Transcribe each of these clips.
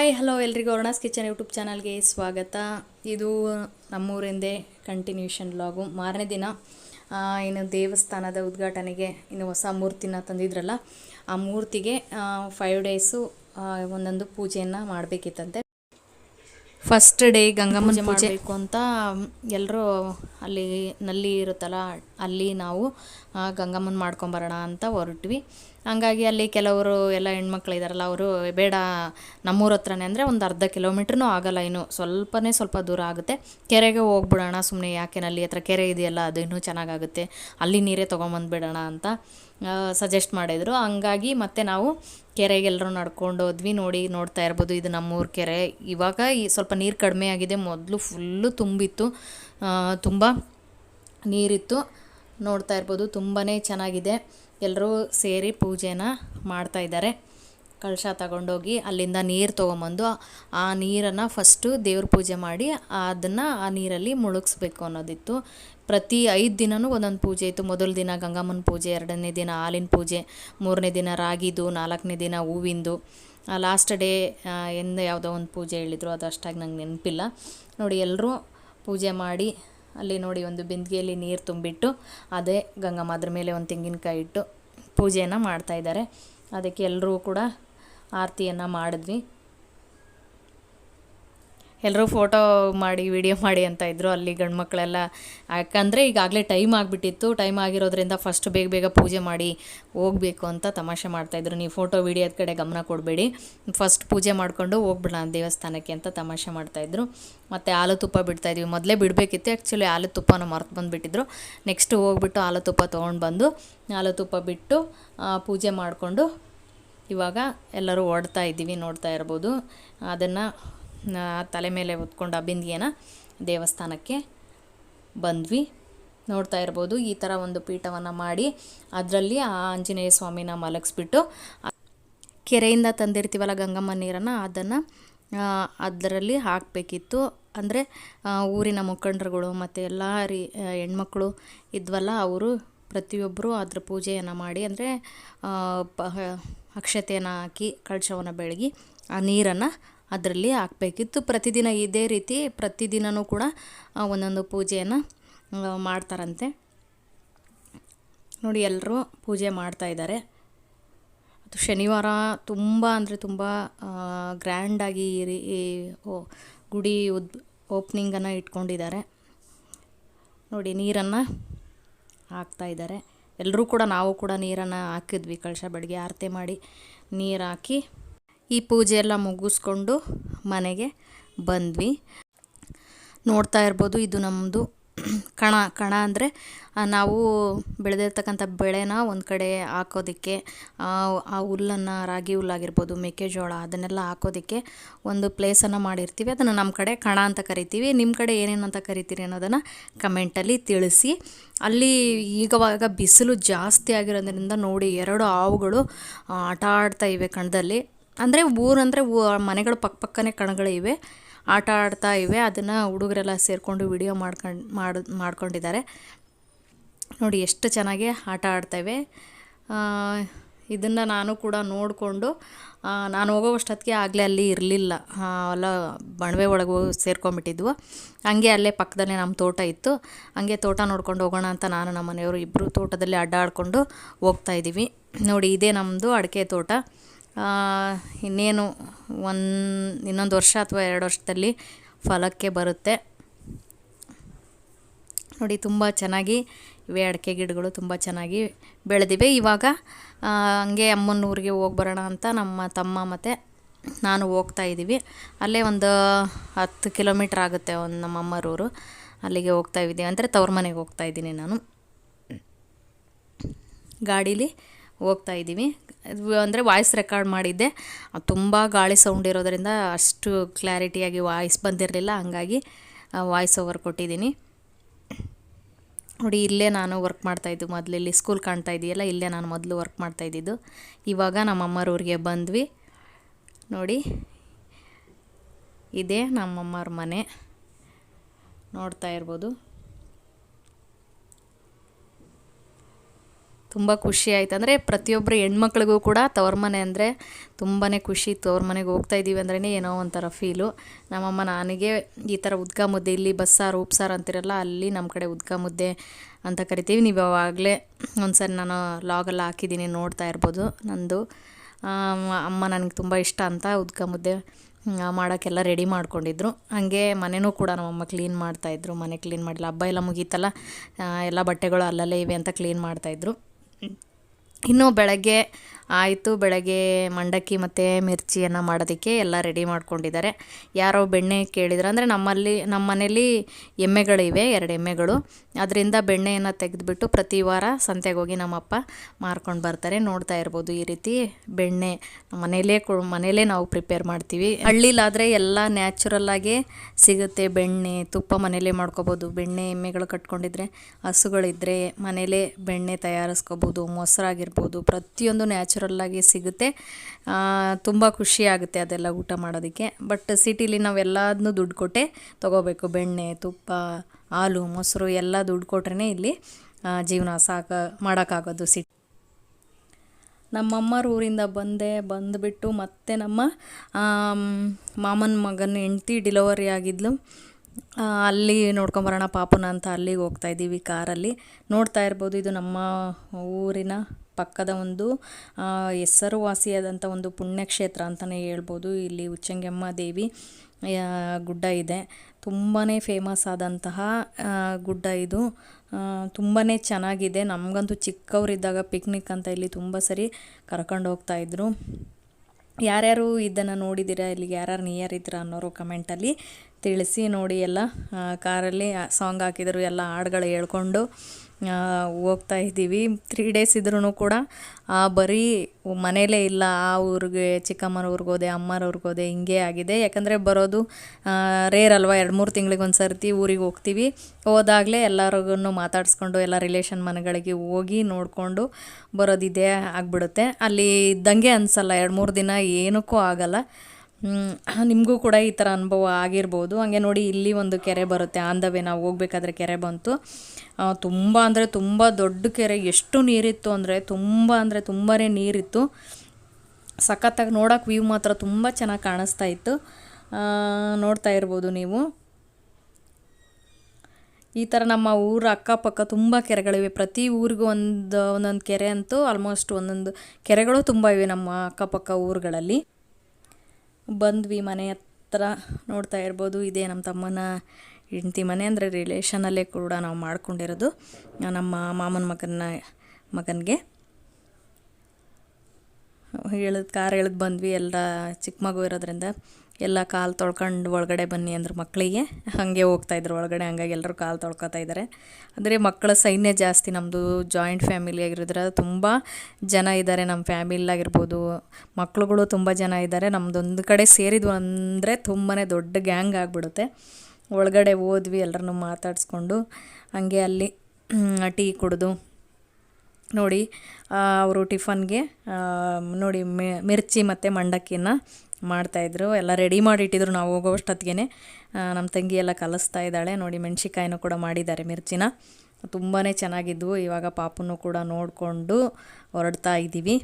Hi hello ಎಲ್ರಿಗೂ ಅರುಣಾಸ್ kitchen YouTube ಚಾನಲ್ಗೆ ಸ್ವಾಗತ. ಇದು ನಮ್ಮೂರಿಂದೇ ಕಂಟಿನ್ಯೂಷನ್ ಲಾಗು ಮಾರನೇ ದಿನ ಏನು ಇನ್ನು ದೇವಸ್ಥಾನದ ಉದ್ಘಾಟನೆಗೆ ಇನ್ನು ಹೊಸ ಮೂರ್ತಿನ ತಂದಿದ್ರಲ್ಲ ಆ ಮೂರ್ತಿಗೆ ಫೈವ್ ಡೇಸು ಒಂದೊಂದು ಪೂಜೆಯನ್ನು ಮಾಡಬೇಕಿತ್ತಂತೆ. ಫಸ್ಟ್ ಡೇ ಗಂಗಮ್ಮನ ಪೂಜೆ ಮಾಡಬೇಕು ಅಂತ ಎಲ್ಲರೂ ಅಲ್ಲಿ ನಲ್ಲಿ ಇರುತ್ತಲ್ಲ ಅಲ್ಲಿ ನಾವು ಗಂಗಮ್ಮನ ಮಾಡ್ಕೊಂಬರೋಣ ಅಂತ ಹೊರಟ್ವಿ. ಹಂಗಾಗಿ ಅಲ್ಲಿ ಕೆಲವರು ಎಲ್ಲ ಹೆಣ್ಮಕ್ಳು ಇದ್ದಾರಲ್ಲ ಅವರು ಬೇಡ ನಮ್ಮೂರ ಹತ್ರನೇ ಅಂದರೆ ಒಂದು ಅರ್ಧ ಕಿಲೋಮೀಟ್ರೂ ಆಗಲ್ಲ ಇನ್ನು. ಸ್ವಲ್ಪನೇ ಸ್ವಲ್ಪ ದೂರ ಆಗುತ್ತೆ. ಕೆರೆಗೆ ಹೋಗ್ಬಿಡೋಣ ಸುಮ್ಮನೆ ಯಾಕೆ ನಲ್ಲಿ ಹತ್ರ ಕೆರೆ ಇದೆಯಲ್ಲ, ಅದು ಇನ್ನೂ ಚೆನ್ನಾಗಾಗುತ್ತೆ. ಅಲ್ಲಿ ನೀರೇ ತೊಗೊಂಬಂದ್ಬಿಡೋಣ ಅಂತ ಸಜೆಸ್ಟ್ ಮಾಡಿದರು. ಹಂಗಾಗಿ ಮತ್ತೆ ನಾವು ಕೆರೆಗೆಲ್ಲರೂ ನಡ್ಕೊಂಡು ಹೋದ್ವಿ. ನೋಡಿ, ನೋಡ್ತಾ ಇರ್ಬೋದು, ಇದು ನಮ್ಮೂರ ಕೆರೆ. ಇವಾಗ ಈ ಸ್ವಲ್ಪ ನೀರು ಕಡಿಮೆ ಆಗಿದೆ. ಮೊದಲು ಫುಲ್ಲು ತುಂಬಿತ್ತು. ತುಂಬ ನೀರಿತ್ತು. ನೋಡ್ತಾ ಇರ್ಬೋದು. ತುಂಬಾ ಚೆನ್ನಾಗಿದೆ. ಎಲ್ಲರೂ ಸೇರಿ ಪೂಜೆನ ಮಾಡ್ತಾ ಇದ್ದಾರೆ. ಕಳಶ ತಗೊಂಡೋಗಿ ಅಲ್ಲಿಂದ ನೀರು ತೊಗೊಂಬಂದು ಆ ನೀರನ್ನು ಫಸ್ಟು ದೇವ್ರ ಪೂಜೆ ಮಾಡಿ ಅದನ್ನು ಆ ನೀರಲ್ಲಿ ಮುಳುಗಿಸ್ಬೇಕು ಅನ್ನೋದಿತ್ತು. ಪ್ರತಿ ಐದು ದಿನವೂ ಒಂದೊಂದು ಪೂಜೆ ಇತ್ತು. ಮೊದಲ ದಿನ ಗಂಗಮ್ಮನ ಪೂಜೆ, ಎರಡನೇ ದಿನ ಹಾಲಿನ ಪೂಜೆ, ಮೂರನೇ ದಿನ ರಾಗಿದು ನಾಲ್ಕನೇ ದಿನ ಹೂವಿಂದು ಲಾಸ್ಟ್ ಡೇ ಎಂದ ಯಾವುದೋ ಒಂದು ಪೂಜೆ ಹೇಳಿದ್ರು. ಅದು ಅಷ್ಟಾಗಿ ನಂಗೆ ನೆನಪಿಲ್ಲ. ನೋಡಿ ಎಲ್ಲರೂ ಪೂಜೆ ಮಾಡಿ ಅಲ್ಲಿ ನೋಡಿ ಒಂದು ಬಿಂದಿಗೆಯಲ್ಲಿ ನೀರು ತುಂಬಿಟ್ಟು, ಅದೇ ಗಂಗಮ್ಮ ಅದ್ರ ಮೇಲೆ ಒಂದು ತೆಂಗಿನಕಾಯಿ ಇಟ್ಟು ಪೂಜೆಯನ್ನು ಮಾಡ್ತಾಯಿದ್ದಾರೆ ಅದಕ್ಕೆ ಎಲ್ಲರೂ ಕೂಡ ಆರತಿಯನ್ನು ಮಾಡಿದ್ವಿ. ಎಲ್ಲರೂ ಫೋಟೋ ಮಾಡಿ, ವಿಡಿಯೋ ಮಾಡಿ ಅಂತ ಇದ್ದರು ಅಲ್ಲಿ ಗಂಡು ಮಕ್ಕಳೆಲ್ಲ ಯಾಕಂದರೆ ಈಗಾಗಲೇ ಟೈಮ್ ಆಗಿಬಿಟ್ಟಿತ್ತು. ಟೈಮ್ ಆಗಿರೋದ್ರಿಂದ ಫಸ್ಟ್ ಬೇಗ ಬೇಗ ಪೂಜೆ ಮಾಡಿ ಹೋಗಬೇಕು ಅಂತ ತಮಾಷೆ ಮಾಡ್ತಾಯಿದ್ರು ನೀವು ಫೋಟೋ ವಿಡಿಯೋದ ಕಡೆ ಗಮನ ಕೊಡಬೇಡಿ. ಫಸ್ಟ್ ಪೂಜೆ ಮಾಡಿಕೊಂಡು ಹೋಗ್ಬಿಡೋಣ ದೇವಸ್ಥಾನಕ್ಕೆ ಅಂತ ತಮಾಷೆ ಮಾಡ್ತಾಯಿದ್ರು ಮತ್ತು ಹಾಲು ತುಪ್ಪ ಬಿಡ್ತಾಯಿದ್ವಿ ಮೊದಲೇ ಬಿಡಬೇಕಿತ್ತು. ಆ್ಯಕ್ಚುಲಿ ಹಾಲು ತುಪ್ಪನ ಮರ್ತು ಬಂದುಬಿಟ್ಟಿದ್ರು. ನೆಕ್ಸ್ಟ್ ಹೋಗ್ಬಿಟ್ಟು ಹಾಲು ತುಪ್ಪ ತೊಗೊಂಡು ಬಂದು ಹಾಲು ತುಪ್ಪ ಬಿಟ್ಟು ಪೂಜೆ ಮಾಡಿಕೊಂಡು ಇವಾಗ ಎಲ್ಲರೂ ಓಡ್ತಾ ಇದ್ದೀವಿ, ನೋಡ್ತಾ ಇರ್ಬೋದು. ಅದನ್ನು ತಲೆ ಮೇಲೆ ಹೊತ್ಕೊಂಡು ಆ ಬಿಂದಿಗೆನ ದೇವಸ್ಥಾನಕ್ಕೆ ಬಂದ್ವಿ. ನೋಡ್ತಾ ಇರ್ಬೋದು, ಈ ಥರ ಒಂದು ಪೀಠವನ್ನು ಮಾಡಿ ಅದರಲ್ಲಿ ಆ ಆಂಜನೇಯ ಸ್ವಾಮಿನ ಮಲಗಿಸ್ಬಿಟ್ಟು ಕೆರೆಯಿಂದ ತಂದಿರ್ತೀವಲ್ಲ ಗಂಗಮ್ಮ ನೀರನ್ನು, ಅದನ್ನು ಅದರಲ್ಲಿ ಹಾಕಬೇಕಿತ್ತು. ಅಂದರೆ ಊರಿನ ಮುಖಂಡರುಗಳು ಮತ್ತು ಎಲ್ಲ ರೀ ಹೆಣ್ಮಕ್ಳು ಇದ್ವಲ್ಲ ಅವರು ಪ್ರತಿಯೊಬ್ಬರು ಅದ್ರ ಪೂಜೆಯನ್ನು ಮಾಡಿ, ಅಂದರೆ ಅಕ್ಷತೆಯನ್ನು ಹಾಕಿ, ಕಳಶವನ್ನು ಬೆಳಗಿ ಆ ನೀರನ್ನು ಅದರಲ್ಲಿ ಹಾಕಬೇಕಿತ್ತು. ಪ್ರತಿದಿನ ಇದೇ ರೀತಿ ಪ್ರತಿದಿನವೂ ಕೂಡ ಒಂದೊಂದು ಪೂಜೆಯನ್ನು ಮಾಡ್ತಾರಂತೆ. ನೋಡಿ ಎಲ್ಲರೂ ಪೂಜೆ ಮಾಡ್ತಾ ಇದ್ದಾರೆ. ಅದು ಶನಿವಾರ ತುಂಬ ಅಂದರೆ ತುಂಬ ಗ್ರ್ಯಾಂಡಾಗಿ ಈ ಗುಡಿ ಉದ್, ಓಪ್ನಿಂಗನ್ನು ಇಟ್ಕೊಂಡಿದ್ದಾರೆ. ನೋಡಿ, ನೀರನ್ನು ಹಾಕ್ತಾಯಿದ್ದಾರೆ ಎಲ್ಲರೂ ಕೂಡ ನಾವು ಕೂಡ ನೀರನ್ನು ಹಾಕಿದ್ವಿ. ಕಳಶ ಬೆಳಗ್ಗೆ ಆರತಿ ಮಾಡಿ ನೀರು ಹಾಕಿ. ಈ ಪೂಜೆ ಎಲ್ಲ ಮುಗಿಸ್ಕೊಂಡು ಮನೆಗೆ ಬಂದ್ವಿ. ನೋಡ್ತಾ ಇರ್ಬೋದು ಇದು ನಮ್ಮದು ಕಣ ಕಣ ಅಂದರೆ ನಾವು ಬೆಳೆದಿರ್ತಕ್ಕಂಥ ಬೆಳೆನ ಒಂದು ಕಡೆ ಹಾಕೋದಕ್ಕೆ, ಆ ಹುಲ್ಲನ್ನು ರಾಗಿ ಹುಲ್ಲಾಗಿರ್ಬೋದು, ಮೆಕ್ಕೆಜೋಳ ಅದನ್ನೆಲ್ಲ ಹಾಕೋದಕ್ಕೆ ಒಂದು ಪ್ಲೇಸನ್ನು ಮಾಡಿರ್ತೀವಿ. ಅದನ್ನು ನಮ್ಮ ಕಡೆ ಕಣ ಅಂತ ಕರಿತೀವಿ. ನಿಮ್ಮ ಕಡೆ ಏನೇನು ಅಂತ ಕರಿತೀರಿ ಅನ್ನೋದನ್ನು ಕಮೆಂಟಲ್ಲಿ ತಿಳಿಸಿ. ಅಲ್ಲಿ ಈಗವಾಗ ಬಿಸಿಲು ಜಾಸ್ತಿ ಆಗಿರೋದ್ರಿಂದ ನೋಡಿ ಎರಡು ಹಾವುಗಳು ಆಟ ಆಡ್ತಾ ಇವೆ ಕಣದಲ್ಲಿ. ಅಂದರೆ ಊರಂದರೆ ಮನೆಗಳು ಪಕ್ಕ ಪಕ್ಕನೇ ಆಟ ಆಡ್ತಾ ಇವೆ. ಅದನ್ನು ಹುಡುಗರೆಲ್ಲ ಸೇರಿಕೊಂಡು ವಿಡಿಯೋ ಮಾಡ್ಕೊಂಡು ಮಾಡಿ, ಮಾಡ್ಕೊಂಡಿದ್ದಾರೆ. ನೋಡಿ ಎಷ್ಟು ಚೆನ್ನಾಗಿ ಆಟ ಆಡ್ತವೆ ಇದನ್ನು ನಾನು ಕೂಡ ನೋಡಿಕೊಂಡು ನಾನು ಹೋಗೋವಷ್ಟೊತ್ತಿಗೆ ಆಗಲೇ ಅಲ್ಲಿ ಇರಲಿಲ್ಲ. ಎಲ್ಲ ಬಣವೆ ಒಳಗೆ ಹೋಗಿ ಸೇರ್ಕೊಂಡ್ಬಿಟ್ಟಿದ್ವು. ಹಂಗೆ ಅಲ್ಲೇ ಪಕ್ಕದಲ್ಲೇ ನಮ್ಮ ತೋಟ ಇತ್ತು. ಹಂಗೆ ತೋಟ ನೋಡ್ಕೊಂಡು ಹೋಗೋಣ ಅಂತ ನಾನು ನಮ್ಮ ಮನೆಯವರು ಇಬ್ಬರು ತೋಟದಲ್ಲಿ ಅಡ್ಡಾಡಿಕೊಂಡು ಹೋಗ್ತಾ ಇದ್ದೀವಿ. ನೋಡಿ ಇದೇ ನಮ್ಮದು ಅಡಿಕೆ ತೋಟ. ಇನ್ನೇನು ಒಂದು, ಇನ್ನೊಂದು ವರ್ಷ ಅಥವಾ ಎರಡು ವರ್ಷದಲ್ಲಿ ಫಲಕ್ಕೆ ಬರುತ್ತೆ. ನೋಡಿ, ತುಂಬ ಚೆನ್ನಾಗಿ ಇವೆ ಅಡಿಕೆ ಗಿಡಗಳು, ತುಂಬ ಚೆನ್ನಾಗಿ ಬೆಳೆದಿವೆ. ಇವಾಗ ಹಂಗೆ ಅಮ್ಮನ ಊರಿಗೆ ಹೋಗಿ ಬರೋಣ ಅಂತ ನಮ್ಮ ತಮ್ಮ ಮತ್ತು ನಾನು ಹೋಗ್ತಾ ಇದ್ದೀವಿ. ಅಲ್ಲೇ ಒಂದು ಹತ್ತು ಕಿಲೋಮೀಟ್ರ್ ಆಗುತ್ತೆ ಒಂದು ನಮ್ಮ ಅಮ್ಮರೂರು ಅಲ್ಲಿಗೆ ಹೋಗ್ತಾ ಇದ್ದೀವಿ. ಅಂದರೆ ತವ್ರ ಮನೆಗೆ ಹೋಗ್ತಾ ಇದ್ದೀನಿ ನಾನು. ಗಾಡೀಲಿ ಹೋಗ್ತಾ ಇದ್ದೀವಿ. ಅಂದರೆ ವಾಯ್ಸ್ ರೆಕಾರ್ಡ್ ಮಾಡಿದ್ದೆ. ತುಂಬ ಗಾಳಿ ಸೌಂಡ್ ಇರೋದರಿಂದ ಅಷ್ಟು ಕ್ಲಾರಿಟಿಯಾಗಿ ವಾಯ್ಸ್ ಬಂದಿರಲಿಲ್ಲ. ಹಂಗಾಗಿ ವಾಯ್ಸ್ ಓವರ್ ಕೊಟ್ಟಿದ್ದೀನಿ. ನೋಡಿ, ಇಲ್ಲೇ ನಾನು ವರ್ಕ್ ಮಾಡ್ತಾಯಿದ್ದು ಮೊದಲು. ಇಲ್ಲಿ ಸ್ಕೂಲ್ ಕಾಣ್ತಾ ಇದೆಯಲ್ಲ, ಇಲ್ಲೇ ನಾನು ಮೊದಲು ವರ್ಕ್ ಮಾಡ್ತಾ ಇದ್ದಿದ್ದು. ಇವಾಗ ನಮ್ಮ ಬಂದ್ವಿ. ನೋಡಿ, ಇದೇ ನಮ್ಮಮ್ಮರ ಮನೆ. ನೋಡ್ತಾ ಇರ್ಬೋದು. ತುಂಬ ಖುಷಿ ಆಯ್ತು. ಅಂದರೆ ಪ್ರತಿಯೊಬ್ಬರು ಹೆಣ್ಮಕ್ಳಿಗೂ ಕೂಡ ತವ್ರ ಮನೆ ಅಂದರೆ ತುಂಬಾ ಖುಷಿ. ತವ್ರ ಮನೆಗೆ ಹೋಗ್ತಾ ಇದ್ದೀವಿ ಅಂದ್ರೇ ಏನೋ ಒಂಥರ ಫೀಲು ನಮ್ಮಮ್ಮ ನನಗೆ ಈ ಥರ ಉದ್ಕ ಮುದ್ದೆ, ಇಲ್ಲಿ ಬಸ್ಸಾರು ಉಪ್ಸಾರು ಅಂತಿರಲ್ಲ, ಅಲ್ಲಿ ನಮ್ಮ ಕಡೆ ಉದ್ಕ ಮುದ್ದೆ ಅಂತ ಕರಿತೀವಿ. ನೀವು ಆವಾಗಲೇ ಒಂದ್ಸರಿ ನಾನು ಲಾಗೆಲ್ಲ ಹಾಕಿದ್ದೀನಿ, ನೋಡ್ತಾ ಇರ್ಬೋದು ನಂದು. ಅಮ್ಮ ನನಗೆ ತುಂಬ ಇಷ್ಟ ಅಂತ ಉದ್ಕ ಮುದ್ದೆ ಮಾಡೋಕ್ಕೆಲ್ಲ ರೆಡಿ ಮಾಡ್ಕೊಂಡಿದ್ರು. ಹಾಗೆ ಮನೆಯೂ ಕೂಡ ನಮ್ಮಮ್ಮ ಕ್ಲೀನ್ ಮಾಡ್ತಾಯಿದ್ರು ಮನೆ ಕ್ಲೀನ್ ಮಾಡಿಲ್ಲ. ಹಬ್ಬ ಎಲ್ಲ ಮುಗೀತಲ್ಲ ಎಲ್ಲ ಬಟ್ಟೆಗಳು ಅಲ್ಲಲ್ಲೇ ಇವೆ ಅಂತ ಕ್ಲೀನ್ ಮಾಡ್ತಾಯಿದ್ರು listening. ಇನ್ನು ಬೆಳಗ್ಗೆ ಆಯಿತು, ಬೆಳಗ್ಗೆ ಮಂಡಕ್ಕಿ ಮತ್ತು ಮಿರ್ಚಿಯನ್ನು ಮಾಡೋದಕ್ಕೆ ಎಲ್ಲ ರೆಡಿ ಮಾಡ್ಕೊಂಡಿದ್ದಾರೆ. ಯಾರೋ ಬೆಣ್ಣೆ ಕೇಳಿದ್ರು, ಅಂದರೆ ನಮ್ಮಲ್ಲಿ, ನಮ್ಮ ಮನೇಲಿ ಎಮ್ಮೆಗಳಿವೆ ಎರಡು ಎಮ್ಮೆಗಳು. ಅದರಿಂದ ಬೆಣ್ಣೆಯನ್ನು ತೆಗೆದುಬಿಟ್ಟು ಪ್ರತಿ ವಾರ ಸಂತೆಗೆ ಹೋಗಿ ನಮ್ಮಪ್ಪ ಮಾರ್ಕೊಂಡು ಬರ್ತಾರೆ. ನೋಡ್ತಾ ಇರ್ಬೋದು ಈ ರೀತಿ ಬೆಣ್ಣೆ ಮನೇಲೇ ಕೊ, ಮನೇಲೇ ನಾವು ಪ್ರಿಪೇರ್ ಮಾಡ್ತೀವಿ. ಹಳ್ಳಿಲಾದರೆ ಎಲ್ಲ ನ್ಯಾಚುರಲ್ಲಾಗೇ ಸಿಗುತ್ತೆ ಬೆಣ್ಣೆ. ತುಪ್ಪ ಮನೇಲೇ ಮಾಡ್ಕೋಬೋದು. ಬೆಣ್ಣೆ ಎಮ್ಮೆಗಳು ಕಟ್ಕೊಂಡಿದ್ರೆ ಹಸುಗಳಿದ್ದರೆ ಮನೇಲೇ ಬೆಣ್ಣೆ ತಯಾರಿಸ್ಕೋಬೋದು. ಮೊಸರಾಗಿರ್ಬೋದು. ಪ್ರತಿಯೊಂದು ನ್ಯಾಚುರಲ್ಲಾಗಿ ಸಿಗುತ್ತೆ. ತುಂಬ ಖುಷಿ ಆಗುತ್ತೆ ಅದೆಲ್ಲ ಊಟ ಮಾಡೋದಕ್ಕೆ. ಬಟ್ ಸಿಟಿಲಿ ನಾವೆಲ್ಲದನ್ನೂ ದುಡ್ಡು ಕೊಟ್ಟೆ ತೊಗೋಬೇಕು. ಬೆಣ್ಣೆ, ತುಪ್ಪ, ಹಾಲು, ಮೊಸರು ಎಲ್ಲ ದುಡ್ಡು ಕೊಟ್ರೇ ಇಲ್ಲಿ ಜೀವನ ಸಾಕ, ಮಾಡೋಕ್ಕಾಗೋದು ಸಿಟಿ ನಮ್ಮಮ್ಮರ ಊರಿಂದ ಬಂದೆ ಬಂದುಬಿಟ್ಟು ಮತ್ತೆ ನಮ್ಮ ಮಾಮನ ಮಗನ ಹೆಂಡ್ತಿ ಡಿಲವರಿ ಆಗಿದ್ಲು. ಅಲ್ಲಿ ನೋಡ್ಕೊಂಬರೋಣ ಪಾಪುನ ಅಂತ ಅಲ್ಲಿಗೆ ಹೋಗ್ತಾ ಇದ್ದೀವಿ ಕಾರಲ್ಲಿ. ನೋಡ್ತಾ ಇರ್ಬೋದು, ಇದು ನಮ್ಮ ಊರಿನ ಪಕ್ಕದ ಒಂದು ಹೆಸರುವಾಸಿಯಾದಂಥ ಒಂದು ಪುಣ್ಯಕ್ಷೇತ್ರ ಅಂತಲೇ ಹೇಳ್ಬೋದು. ಇಲ್ಲಿ ಉಚ್ಚಂಗೆಮ್ಮ ದೇವಿ ಗುಡ್ಡ ಇದೆ. ತುಂಬಾ ಫೇಮಸ್ ಆದಂತಹ ಗುಡ್ಡ ಇದು. ತುಂಬಾ ಚೆನ್ನಾಗಿದೆ. ನಮಗಂತೂ ಚಿಕ್ಕವರಿದ್ದಾಗ ಪಿಕ್ನಿಕ್ ಅಂತ ಇಲ್ಲಿ ತುಂಬ ಸರಿ ಕರ್ಕೊಂಡು ಹೋಗ್ತಾಯಿದ್ರು ಯಾರ್ಯಾರು ಇದನ್ನು ನೋಡಿದ್ದೀರಾ ಇಲ್ಲಿಗೆ ಯಾರ್ಯಾರು ನಿಯರ್ ಇದ್ದೀರಾ ಅನ್ನೋರು ಕಮೆಂಟಲ್ಲಿ ತಿಳಿಸಿ ನೋಡಿ ಎಲ್ಲ. ಕಾರಲ್ಲಿ ಸಾಂಗ್ ಹಾಕಿದರು, ಎಲ್ಲ ಹಾಡುಗಳು ಹೇಳ್ಕೊಂಡು ಹೋಗ್ತಾ ಇದ್ದೀವಿ. ತ್ರೀ ಡೇಸ್ ಇದ್ರೂ ಕೂಡ ಬರೀ ಮನೇಲೇ ಇಲ್ಲ. ಆ ಊರಿಗೆ, ಚಿಕ್ಕಮ್ಮನ ಊರಿಗೆ ಹೋದೆ, ಅಮ್ಮನ ಊರಿಗೆ ಹೋದೆ, ಹಿಂಗೆ ಆಗಿದೆ. ಯಾಕಂದರೆ ಬರೋದು ರೇರ್ ಅಲ್ವಾ? ಎರಡು ಮೂರು ತಿಂಗಳಿಗೆ ಒಂದು ಸರ್ತಿ ಊರಿಗೆ ಹೋಗ್ತೀವಿ. ಹೋದಾಗಲೇ ಎಲ್ಲರಿಗೂ ಮಾತಾಡಿಸ್ಕೊಂಡು, ಎಲ್ಲ ರಿಲೇಷನ್ ಮನೆಗಳಿಗೆ ಹೋಗಿ ನೋಡಿಕೊಂಡು ಬರೋದಿದೆ ಆಗಿಬಿಡುತ್ತೆ. ಅಲ್ಲಿ ಇದ್ದಂಗೆ ಅನಿಸಲ್ಲ, ಎರಡು ಮೂರು ದಿನ ಏನಕ್ಕೂ ಆಗಲ್ಲ. ನಿಮಗೂ ಕೂಡ ಈ ಥರ ಅನುಭವ ಆಗಿರ್ಬೋದು. ಹಾಗೆ ನೋಡಿ ಇಲ್ಲಿ ಒಂದು ಕೆರೆ ಬರುತ್ತೆ. ಆನ್ ದ ನಾವು ಹೋಗ್ಬೇಕಾದ್ರೆ ಕೆರೆ ಬಂತು. ತುಂಬ ಅಂದರೆ ತುಂಬ ದೊಡ್ಡ ಕೆರೆ. ಎಷ್ಟು ನೀರಿತ್ತು ಅಂದರೆ ತುಂಬ ಅಂದರೆ ತುಂಬಾ ನೀರಿತ್ತು. ಸಖತ್ತಾಗಿ ನೋಡೋಕೆ ವ್ಯೂ ಮಾತ್ರ ತುಂಬ ಚೆನ್ನಾಗಿ ಕಾಣಿಸ್ತಾ ಇತ್ತು. ನೋಡ್ತಾ ಇರ್ಬೋದು ನೀವು. ಈ ಥರ ನಮ್ಮ ಊರ ಅಕ್ಕಪಕ್ಕ ತುಂಬ ಕೆರೆಗಳಿವೆ. ಪ್ರತಿ ಊರಿಗೂ ಒಂದು, ಒಂದೊಂದು ಕೆರೆ ಅಂತೂ ಆಲ್ಮೋಸ್ಟ್ ಒಂದೊಂದು ಕೆರೆಗಳು ತುಂಬ ಇವೆ ನಮ್ಮ ಅಕ್ಕಪಕ್ಕ ಊರುಗಳಲ್ಲಿ. ಬಂದ್ವಿ ಮನೆ ಹತ್ರ ನೋಡ್ತಾ ಇರ್ಬೋದು. ಇದೇ ನಮ್ಮ ತಮ್ಮನ ಹೆಂಡ್ತಿ ಮನೆ ಅಂದರೆ ರಿಲೇಷನಲ್ಲೇ ಕೂಡ ನಾವು ಮಾಡ್ಕೊಂಡಿರೋದು. ನಮ್ಮ ಮಾಮನ ಮಗನ ಮಗನಿಗೆ. ಹೇಳಿದ, ಕಾರ್ ಇಳಿದು ಬಂದ್ವಿ. ಎಲ್ಲ ಚಿಕ್ಕ ಮಗು ಇರೋದ್ರಿಂದ. ಎಲ್ಲ ಕಾಲು ತೊಳ್ಕೊಂಡು ಒಳಗಡೆ ಬನ್ನಿ ಅಂದ್ರೆ ಮಕ್ಕಳಿಗೆ ಹಾಗೆ ಹೋಗ್ತಾಯಿದ್ರು ಒಳಗಡೆ, ಹಂಗಾಗಿ ಎಲ್ಲರೂ ಕಾಲು ತೊಳ್ಕೊತಾ ಇದ್ದಾರೆ ಅಂದರೆ ಮಕ್ಕಳ ಸೈನ್ಯ ಜಾಸ್ತಿ ನಮ್ಮದು ಜಾಯಿಂಟ್ ಫ್ಯಾಮಿಲಿ ಆಗಿರೋದ್ರ ತುಂಬ ಜನ ಇದ್ದಾರೆ ನಮ್ಮ ಫ್ಯಾಮಿಲಿಯಾಗಿರ್ಬೋದು ಮಕ್ಕಳುಗಳು ತುಂಬ ಜನ ಇದ್ದಾರೆ ನಮ್ಮದೊಂದು ಕಡೆ ಸೇರಿದ್ವು ಅಂದರೆ ತುಂಬಾ ದೊಡ್ಡ ಗ್ಯಾಂಗ್ ಆಗಿಬಿಡುತ್ತೆ. ಒಳಗಡೆ ಹೋದ್ವಿ ಎಲ್ಲರನ್ನೂ ಮಾತಾಡಿಸ್ಕೊಂಡು. ಹಂಗೆ ಅಲ್ಲಿ ಟೀ ಕುಡಿದು ನೋಡಿ ಅವರು ಟಿಫನ್ಗೆ ನೋಡಿ ಮಿರ್ಚಿ ಮತ್ತು ಮಂಡಕ್ಕಿನ ಮಾಡ್ತಾಯಿದ್ರು, ಎಲ್ಲ ರೆಡಿ ಮಾಡಿ ಇಟ್ಟಿದ್ರು ನಾವು ಹೋಗೋವಷ್ಟೊತ್ತಿಗೆ ನಮ್ಮ ತಂಗಿ ಎಲ್ಲ ಕಲಿಸ್ತಾ ಇದ್ದಾಳೆ. ನೋಡಿ ಮೆಣಸಿಕಾಯಿನೂ ಕೂಡ ಮಾಡಿದ್ದಾರೆ ಮಿರ್ಚಿನ. ತುಂಬಾ ಚೆನ್ನಾಗಿದ್ವು. ಇವಾಗ ಪಾಪನ್ನು ಕೂಡ ನೋಡಿಕೊಂಡು ಹೊರಡ್ತಾ ಇದ್ದೀವಿ.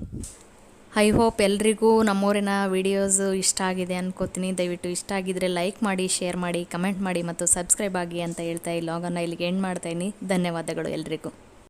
ಐ ಹೋಪ್ ಎಲ್ರಿಗೂ ನಮ್ಮೂರಿನ ವಿಡಿಯೋಸು ಇಷ್ಟ ಆಗಿದೆ ಅನ್ಕೋತೀನಿ. ದಯವಿಟ್ಟು ಇಷ್ಟ ಆಗಿದ್ರೆ ಲೈಕ್ ಮಾಡಿ, ಶೇರ್ ಮಾಡಿ, ಕಮೆಂಟ್ ಮಾಡಿ ಮತ್ತು ಸಬ್ಸ್ಕ್ರೈಬ್ ಆಗಿ ಅಂತ ಹೇಳ್ತಾ ಈ ಲಾಗನ್ನು ಇಲ್ಲಿಗೆ ಎಂಡ್ ಮಾಡ್ತಾಯಿನಿ ಧನ್ಯವಾದಗಳು ಎಲ್ರಿಗೂ.